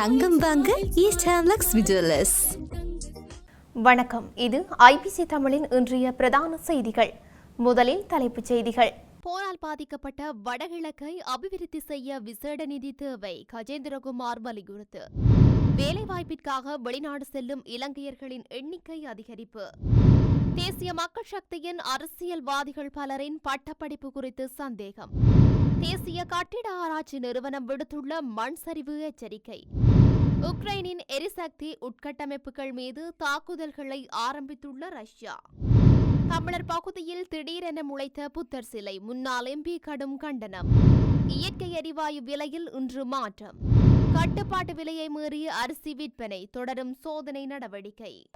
தங்கம் வாங்க ஈஸ்ட் ஹேம்லக்ஸ் விஜுவலர்ஸ் வணக்கம். இது ஐபிசி தமிழின் இன்றைய பிரதான செய்திகள். முதலில் தலைப்புச் செய்திகள். போரால் பாதிக்கப்பட்ட வடகிழக்கை அபிவிருத்தி செய்ய விசேட நிதி தேவை கஜேந்திரகுமார் வலியுறுத்து. வேலைவாய்ப்பிற்காக வெளிநாடு செல்லும் இலங்கையர்களின் எண்ணிக்கை அதிகரிப்பு. தேசிய மக்கள் சக்தியின் அரசியல்வாதிகள் பலரின் பட்டப்படிப்பு குறித்து சந்தேகம். தேசிய கட்டிட ஆராய்ச்சி நிறுவனம் விடுத்துள்ள மண் சரிவு எச்சரிக்கை. உக்ரைனின் எரிசக்தி உட்கட்டமைப்புகள் மீது தாக்குதல்களை ஆரம்பித்துள்ள ரஷ்யா. தமிழர் பகுதியில் திடீரென முளைத்த புத்தர் சிலை முன்னாள் எம்பி கடும் கண்டனம். இயற்கை எரிவாயு விலையில் இன்று மாற்றம். கட்டுப்பாட்டு விலையை மீறிய அரிசி விற்பனை தொடரும் சோதனை நடவடிக்கை.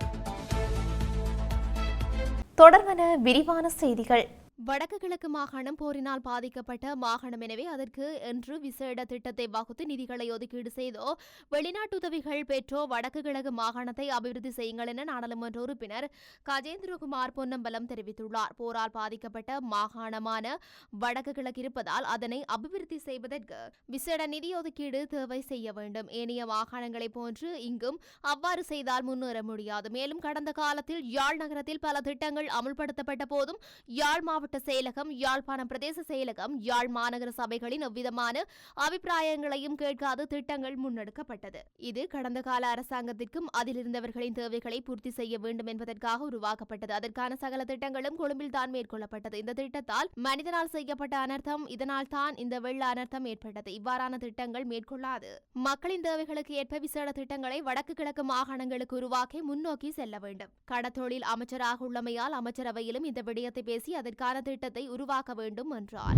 தொடர்வன விரிவான செய்திகள். வடக்கு கிழக்கு மாகாணம் போரினால் பாதிக்கப்பட்ட மாகாணம். எனவே அதற்கு என்று விசேட திட்டத்தை வகுத்து நிதிகளை ஒதுக்கீடு செய்தோ வெளிநாட்டு உதவிகள் பெற்றோ வடக்கு கிழக்கு மாகாணத்தை அபிவிருத்தி செய்யுங்கள் என நாடாளுமன்ற உறுப்பினர் கஜேந்திரகுமார் பொன்னம்பலம் தெரிவித்துள்ளார். போரால் பாதிக்கப்பட்ட மாகாணமான வடக்கு கிழக்கு இருப்பதால் அதனை அபிவிருத்தி செய்வதற்கு விசேட நிதி ஒதுக்கீடு தேவை செய்ய வேண்டும். ஏனைய மாகாணங்களைப் போன்று இங்கும் அவ்வாறு செய்தால் முன்னேற முடியாது. மேலும் கடந்த காலத்தில் யாழ் நகரத்தில் பல திட்டங்கள் அமுல்படுத்தப்பட்ட போதும் யாழ் மாவட்ட செயலகம் யாழ்ப்பாணம் பிரதேச செயலகம் யாழ் மாநகர சபைகளின் எவ்விதமான அபிப்பிராயங்களையும் கேட்காது திட்டங்கள் முன்னெடுக்கப்பட்டது. இது கடந்த கால அரசாங்கத்திற்கும் அதில் இருந்தவர்களின் தேவைகளை பூர்த்தி செய்ய வேண்டும் என்பதற்காக உருவாக்கப்பட்டது. அதற்கான சகல திட்டங்களும் கொழும்பில் தான் மேற்கொள்ளப்பட்டது. இந்த திட்டத்தால் மனிதனால் செய்யப்பட்ட அனர்த்தம் இதனால் தான் இந்த வெள்ள அனர்த்தம் ஏற்பட்டது. இவ்வாறான திட்டங்கள் மேற்கொள்ளாது. மக்களின் தேவைகளுக்கு ஏற்ப விசேட திட்டங்களை வடக்கு கிழக்கு மாகாணங்களுக்கு உருவாக்கி முன்னோக்கி செல்ல வேண்டும். கடத்தொழில் அமைச்சராக உள்ளமையால் அமைச்சரவையிலும் இந்த விடயத்தை பேசி அதற்கான திட்டத்தை உருவாக்க வேண்டும் என்றார்.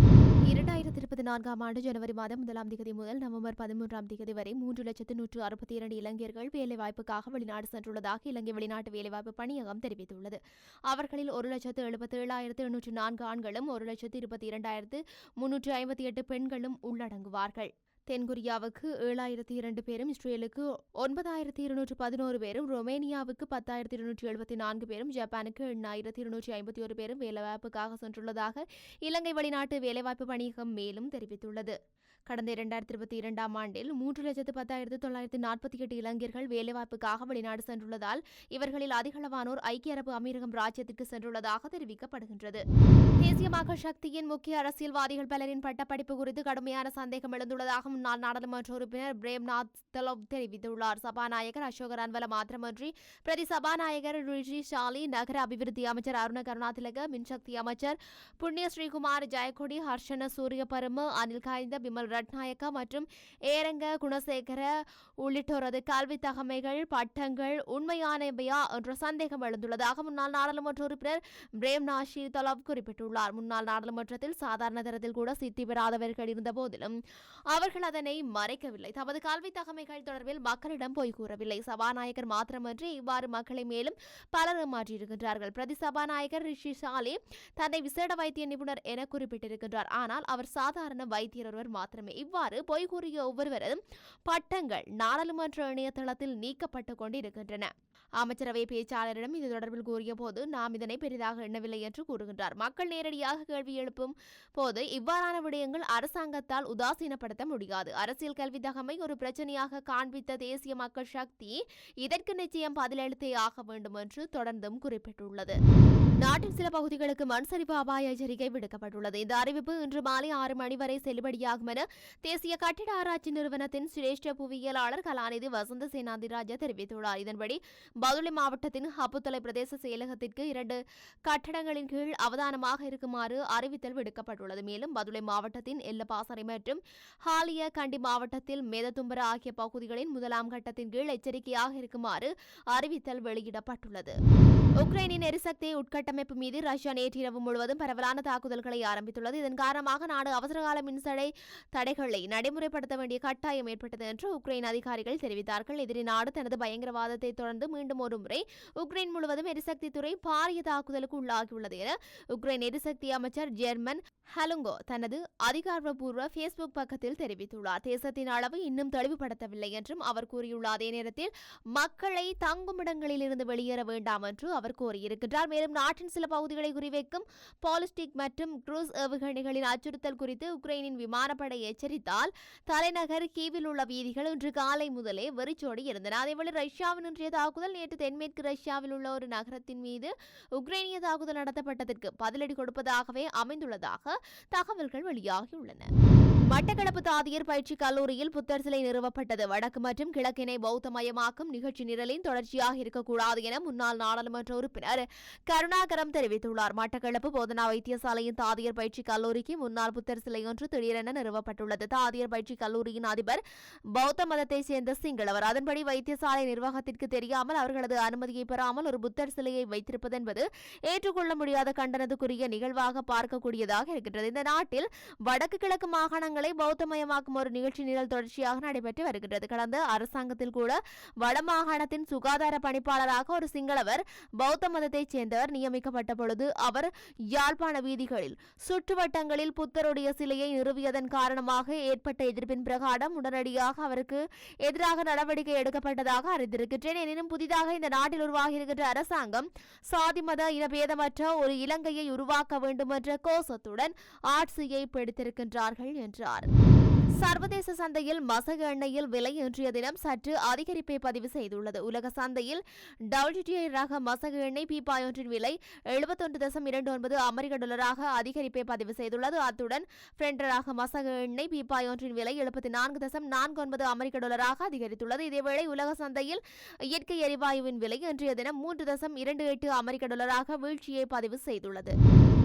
இரண்டாயிரத்தி இருபத்தி நான்காம் ஆண்டு ஜனவரி மாதம் முதலாம் திகதி முதல் நவம்பர் பதிமூன்றாம் திகதி வரை மூன்று லட்சத்து நூற்று அறுபத்தி இரண்டு இளைஞர்கள் வேலைவாய்ப்புக்காக வெளிநாடு சென்றுள்ளதாக இலங்கை வெளிநாட்டு வேலைவாய்ப்பு பணியகம் தெரிவித்துள்ளது. அவர்களில் ஒரு லட்சத்து எழுபத்தி ஏழாயிரத்து எண்ணூற்று நான்கு ஆண்களும் ஒரு லட்சத்து இருபத்தி இரண்டாயிரத்து முன்னூற்று ஐம்பத்தி எட்டு பெண்களும் உள்ளடங்குவார்கள். தென்கொரியாவுக்கு ஏழாயிரத்தி இரண்டு பேரும் இஸ்ரேலுக்கு ஒன்பதாயிரத்தி இருநூற்று பதினோரு பேரும் ரொமேனியாவுக்கு பத்தாயிரத்தி இருநூற்றி எழுபத்தி நான்கு பேரும் ஜப்பானுக்கு எண்ணாயிரத்தி இருநூற்றி ஐம்பத்தி ஒரு பேரும் வேலைவாய்ப்புக்காக சென்றுள்ளதாக இலங்கை வெளிநாட்டு வேலைவாய்ப்பு பணியகம் மேலும் தெரிவித்துள்ளது. கடந்த இரண்டாயிரத்தி இருபத்தி இரண்டாம் ஆண்டில் மூன்று லட்சத்து பத்தாயிரத்து தொள்ளாயிரத்து நாற்பத்தி எட்டு இளைஞர்கள் வேலைவாய்ப்புக்காக வெளிநாடு சென்றுள்ளதால் இவர்களில் அதிகளவானோர் ஐக்கிய அரபு அமீரகம் ராஜ்யத்திற்கு சென்றுள்ளதாக தெரிவிக்கப்படுகின்றது. தேசிய மக்கள் சக்தியின் முக்கிய அரசியல்வாதிகள் பலரின் பட்டப்படிப்பு குறித்து கடுமையான சந்தேகம் எழுந்துள்ளதாக முன்னாள் நாடாளுமன்ற உறுப்பினர் பிரேம்நாத் தலவ் தெரிவித்துள்ளார். சபாநாயகர் அசோகர் அன்வல மாத்திரமன்றி பிரதி சபாநாயகர் ரிஷி ஷாலி நகர அபிவிருத்தி அமைச்சர் அருண கருணாதிலக மின்சக்தி அமைச்சர் புண்ணிய ஸ்ரீகுமார் ஜெயக்கொடி ஹர்ஷன சூரியபரும அனில் காய்ந்த பிமல் ரட்நாயக்கா மற்றும் ஏரங்க குணசேகர உள்ளிட்டோரது கல்வி தகமைகள் பட்டங்கள் உண்மையானவையா என்ற சந்தேகம் எழுந்துள்ளதாக முன்னாள் நாடாளுமன்ற உறுப்பினர் பிரேம் நாஷி தலாப் குறிப்பிட்டுள்ளார். முன்னாள் நாடாளுமன்றத்தில் சாதாரண தரத்தில் கூட சித்தி பெறாதவர்கள் இருந்த போதிலும் அவர்கள் அதனை மறைக்கவில்லை. தமது கல்வி தகமைகள் தொடர்பில் மக்களிடம் போய் கூறவில்லை. சபாநாயகர் மாத்திரமன்றி இவ்வாறு மக்களை மேலும் பலர் மாற்றியிருக்கின்றார்கள் பிரதி சபாநாயகர் ரிஷி சாலே தன்னை விசேட வைத்திய நிபுணர் என குறிப்பிட்டிருக்கின்றார். ஆனால் அவர் சாதாரண வைத்தியர் ஒருவர் மாத்திரம் இவ்வாறு பொய் கூறிய ஒவ்வொருவரும் பட்டங்கள் நாடாளுமன்ற இணையதளத்தில் நீக்கப்பட்டு கொண்டிருக்கின்றன. அமைச்சரவை பேச்சாளரிடம் இது தொடர்பில் கூறிய போது நாம் இதனை பெரிதாக எண்ணவில்லை என்று கூறுகின்றார். மக்கள் நேரடியாக கேள்வி எழுப்பும் போது இவ்வாறான விடயங்கள் அரசாங்கத்தால் உதாசீனப்படுத்த முடியாது. அரசியல் கல்வி தகமை ஒரு பிரச்சனையாக காண்பித்த தேசிய மக்கள் சக்தி இதற்கு நிச்சயம் பதிலளித்தே ஆக வேண்டும் என்று தொடர்ந்தும் குறிப்பிட்டுள்ளது. நாட்டின் சில பகுதிகளுக்கு மண் சரிவு அபாய எச்சரிக்கை விடுக்கப்பட்டுள்ளது. இந்த அறிவிப்பு இன்று மாலை ஆறு மணி வரை செல்லுபடியாகும் என தேசிய கட்டிட ஆராய்ச்சி நிறுவனத்தின் சிரேஷ்ட புவியியலாளர் கலாநிதி வசந்த சேனாதிராஜா தெரிவித்துள்ளார். இதன்படி பதுளை மாவட்டத்தின் ஹப்புத்தலை பிரதேச செயலகத்திற்கு இரண்டு கட்டடங்களின் கீழ் அவதானமாக இருக்குமாறு அறிவித்தல் விடுக்கப்பட்டுள்ளது. மேலும் பதுளை மாவட்டத்தின் எல்லப்பாசறை மற்றும் ஹாலிய கண்டி மாவட்டத்தில் மேதத்தும்பர ஆகிய பகுதிகளின் முதலாம் கட்டத்தின் கீழ் எச்சரிக்கையாக இருக்குமாறு அறிவித்தல் வெளியிடப்பட்டுள்ளது. உக்ரைனின் எரிசக்தி உட்கட்டமைப்பு மீது ரஷ்யா நேற்றிரவு முழுவதும் பரவலான தாக்குதல்களை ஆரம்பித்துள்ளது. இதன் காரணமாக நாடு அவசரகால மின்சடை தடைகளை நடைமுறைப்படுத்த வேண்டிய கட்டாயம் ஏற்பட்டது என்று உக்ரைன் அதிகாரிகள் தெரிவித்தார்கள். எதிரி நாடு தனது பயங்கரவாதத்தை தொடர்ந்து மீண்டும் ஒரு முறை உக்ரைன் முழுவதும் எரிசக்தி துறை பாரிய தாக்குதலுக்கு உள்ளாகியுள்ளது என உக்ரைன் எரிசக்தி அமைச்சர் ஜெர்மன் ஹலுங்கோ தனது அதிகாரப்பூர்வ ஃபேஸ்புக் பக்கத்தில் தெரிவித்துள்ளார். தேசத்தின் அளவு இன்னும் தெளிவுபடுத்தவில்லை என்றும் அவர் கூறியுள்ள அதே நேரத்தில் மக்களை தங்குமிடங்களில் இருந்து வெளியேற வேண்டாம் என்று அவர் கூறியிருக்கிறார் மேலும் நாட்டின் சில பகுதிகளை குறிவைக்கும் பாலிஸ்டிக் மற்றும் குரூஸ் ஏவுகணைகளின் அச்சுறுத்தல் குறித்து உக்ரைனின் விமானப்படை எச்சரித்தால் தலைநகர் கீவில் உள்ள வீதிகள் இன்று காலை முதலே வெறிச்சோடி இருந்தன. அதேவேளை ரஷ்யாவின் இன்றைய தாக்குதல் நேற்று தென்மேற்கு ரஷ்யாவில் உள்ள ஒரு நகரத்தின் மீது உக்ரைனிய தாக்குதல் நடத்தப்பட்டதற்கு பதிலடி கொடுப்பதாகவே அமைந்துள்ளதாக தகவல்கள் வெளியாகியுள்ளன. மட்டக்களப்பு தாதியர் பயிற்சி கல்லூரியில் புத்தர் சிலை நிறுவப்பட்டது. வடக்கு மற்றும் கிழக்கினை பௌத்தமயமாக்கும் நிகழ்ச்சி நிரலின் தொடர்ச்சியாக இருக்கக்கூடாது என முன்னாள் நாடாளுமன்ற உறுப்பினர் கருணாகரம் தெரிவித்துள்ளார். மட்டக்களப்பு போதனா வைத்தியசாலையின் தாதியர் பயிற்சி கல்லூரிக்கு முன்னாள் புத்தர் சிலை ஒன்று திடீரென நிறுவப்பட்டது. அறிவிக்கப்பட்டுள்ளது தாதியர் பயிற்சி கல்லூரியின் அதிபர் பௌத்த மதத்தைச் சேர்ந்த சிங்களவர். அதன்படி வைத்தியசாலை நிர்வாகத்திற்கு தெரியாமல் அவர்களது அனுமதியை பெறாமல் ஒரு புத்தர் சிலையை வைத்திருப்பது என்பது ஏற்றுக்கொள்ள முடியாத கண்டனத்துக்குரிய நிகழ்வாக பார்க்கக்கூடியதாக இருக்கின்றது. இந்த நாட்டில் வடக்கு கிழக்கு மாகாணங்களை பௌத்தமயமாக்கும் ஒரு நிகழ்ச்சி நிரல் தொடர்ச்சியாக நடைபெற்று வருகின்றது. கடந்த அரசாங்கத்தில் கூட வடமாகாணத்தின் சுகாதார பணிப்பாளராக ஒரு சிங்களவர் பௌத்த மதத்தைச் சேர்ந்தவர் நியமிக்கப்பட்ட பொழுது அவர் யாழ்ப்பாண வீதிகளில் சுற்றுவட்டங்களில் புத்தருடைய சிலையை நிறுவியதன் காரணமாக ஏற்பட்ட எதிர்ப்பின் பிரகாரம் உடனடியாக அவருக்கு எதிராக நடவடிக்கை எடுக்கப்பட்டதாக அறிந்திருக்கின்றேன். எனினும் புதிதாக இந்த நாட்டில் உருவாகியிருக்கின்ற அரசாங்கம் சாதி மத இனபேதமற்ற ஒரு இலங்கையை உருவாக்க வேண்டும் என்ற கோஷத்துடன் ஆட்சியை பிடித்திருக்கின்றார்கள் என்றார். சர்வதேச சந்தையில் மசகு எண்ணெயில் விலை இன்றைய தினம் சற்று அதிகரிப்பை பதிவு செய்துள்ளது. உலக சந்தையில் டபிள்யூடிஐ ரக மசகு எண்ணெய் பீப்பாய் ஒன்றின் விலை எழுபத்தொன்று தசம் இரண்டு ஒன்பது அமெரிக்க டாலராக அதிகரிப்பை பதிவு செய்துள்ளது. அத்துடன் பிரெண்ட் ரக மசகு எண்ணெய் பீப்பாய் ஒன்றின் விலை எழுபத்தி நான்கு தசம் நான்கு ஒன்பது அமெரிக்க டாலராக அதிகரித்துள்ளது. இதேவேளை உலக சந்தையில் இயற்கை எரிவாயுவின் விலை இன்றைய தினம் மூன்று தசம் இரண்டு எட்டு அமெரிக்க டாலராக வீழ்ச்சியை பதிவு செய்துள்ளது.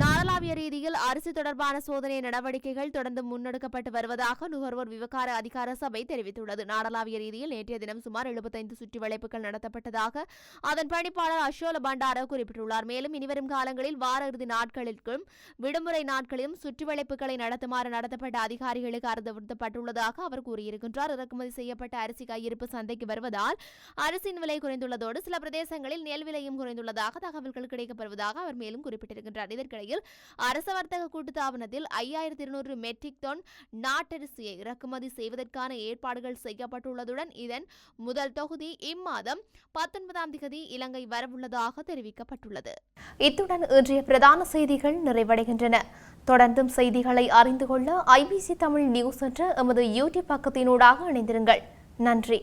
நாடளாவிய ரீதியில் அரிசி தொடர்பான சோதனை நடவடிக்கைகள் தொடர்ந்து முன்னெடுக்கப்பட்டு வருவதாக நுகர்வோர் விவகார அதிகார சபை தெரிவித்துள்ளது. நாடளாவிய ரீதியில் நேற்றைய தினம் சுமார் எழுபத்தைந்து சுற்றுவளைப்புகள் நடத்தப்பட்டதாக அதன் பணிப்பாளர் அஷோல பண்டார குறிப்பிட்டுள்ளார். மேலும் இனிவரும் காலங்களில் வார இறுதி நாட்களிலும் விடுமுறை நாட்களிலும் சுற்றுவளைப்புகளை நடத்துமாறு நடத்தப்பட்ட அதிகாரிகளுக்கு அறிவுறுத்தப்பட்டுள்ளதாக அவர் கூறியிருக்கின்றார். இறக்குமதி செய்யப்பட்ட அரிசி கையிருப்பு சந்தைக்கு வருவதால் அரிசியின் விலை குறைந்துள்ளதோடு சில பிரதேசங்களில் நெல் விலையும் குறைந்துள்ளதாக தகவல்கள் கிடைக்கப்படுவதாக அவர் மேலும் குறிப்பிட்டிருக்கின்றார். இதற்கிடையில் அரச வர்த்தக கூட்டுத்தாபனத்தில் ஐயாயிரத்தி இருநூறு மெட்ரிக் டன் நாட்டரிசி அரிசியை இறக்குமதி செய்வதற்கான ஏற்பாடுகள் செய்யப்பட்டுள்ளதுடன் இதன் முதல் தொகுதி இம்மாதம் பத்தொன்பதாம் தேதி இலங்கை வரவுள்ளதாக தெரிவிக்கப்பட்டுள்ளது. இத்துடன் இன்றைய பிரதான செய்திகள் நிறைவடைகின்றன. தொடர்ந்தும் செய்திகளை அறிந்து கொள்ள ஐபிசி தமிழ் நியூஸ் என்ற எமது யூடியூப் பக்கத்தினூடாக இணைந்திருங்கள். நன்றி.